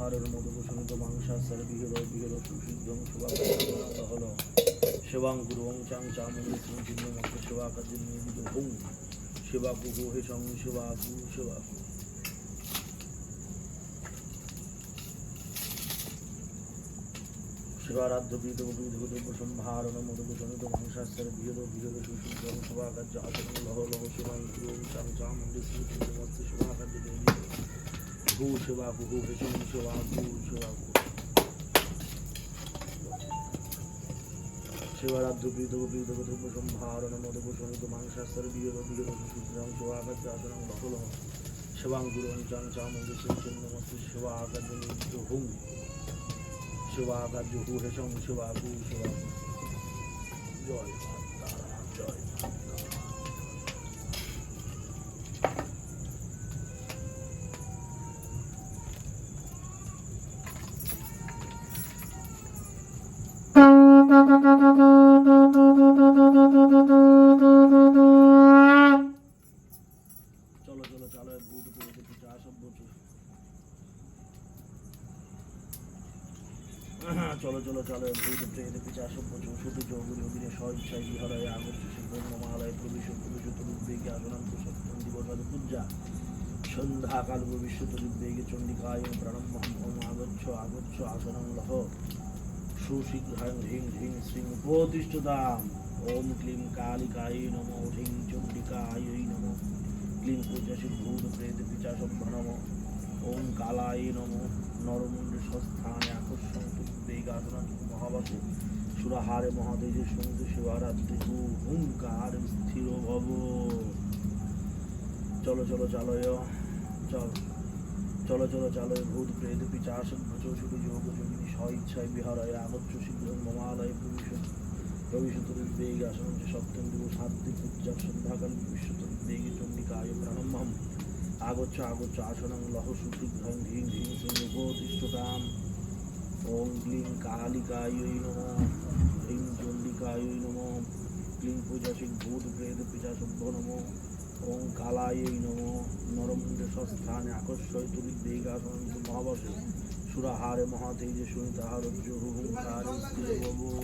সম্ভারের মধুভূষণিত মাংসাসার বিহির বিহির সুসিদ্ধং শুভাকার হল। সেবাং গুরুং চাং চামুন্ডি চিহ্ন সেবা হুং সেবা হে সং সেবা কু সেবা কু। শিবারাধ্য বিধ বিধ সম্ভারণ মধুভূষণিত সুসিদ্ধং শুভাকার্য আচরণ লহ চাং চামুন্ডি চিহ্ন মস্তি শিবাকার্য নিযুক্ত হুং শিবাকার্য হু হেসং শিবা কু শিবা কু। জয় মা তারা জয় মা চলো চলো চলো ভূত প্রেত পিচা সভ্য শুধু যোগুরি অগ্নি স্বইচ্ছায় বিহারায় আগস্ট শিবং মমালয় প্রবেশ প্রবেশ তরুদ্বেগে আগনান্ত সপ্তম দিবসাদ পূজা। সন্ধ্যাকাল ভবিষ্য তরুদ্বেগে চণ্ডিকায় প্রণম্যহম ওম আগচ্ছ আগচ্ছ আসনং লহ। সুশীঘ্রাং হ্রিং হ্রিং শ্রীং উপতিষ্ঠতাম ওম ক্লিং কালিকায় নমো, হ্রিং চণ্ডিকায় নমো। ক্লিং পূজাসী ভূত প্রেত পিচাসভ্য নম ওম কালায় নম নরমুণ্ডে বেগাসনা মহাবাসে সুরাহারে মহাদেজে সন্তু শিবারাত্রি হুঙ্কার স্থির ভব। চলো চলো, চালয়, চল। চলো চলো, চালয়, ভূত, প্রেত পিচাসন চৌষট্টি যোগ, যোগিনী, স্বইচ্ছায় বিহারায়, আগচ্ছ শীঘ্র মমালয় প্রবিশ প্রবিশতুর্বেগ আসন সপ্তম দিবস সাত্বিক উজ্জাব সন্ধ্যাকাল বিশ্বতুর্বেগে চণ্ডিকায় প্রণম্যম আগচ্ছ আগচ্ছ আসনং লহ সুশীঘ্রং ধীং ধীং সিং উপতিষ্ঠতাম ওং ক্লিং কালিকায় নম। ক্লিং চণ্ডিকায় নম। ক্লিং পূজাসিক ভূত প্রেত পিচাসভ্য নম। ওং কালায় নম। নরম স্বস্থানে আকর্ষয় তুলিদ্বেগাসন মহাবসে সুরাহারে মহাতেজে সুনিতাহারজ্য হুঙ্কারে স্থির ভব।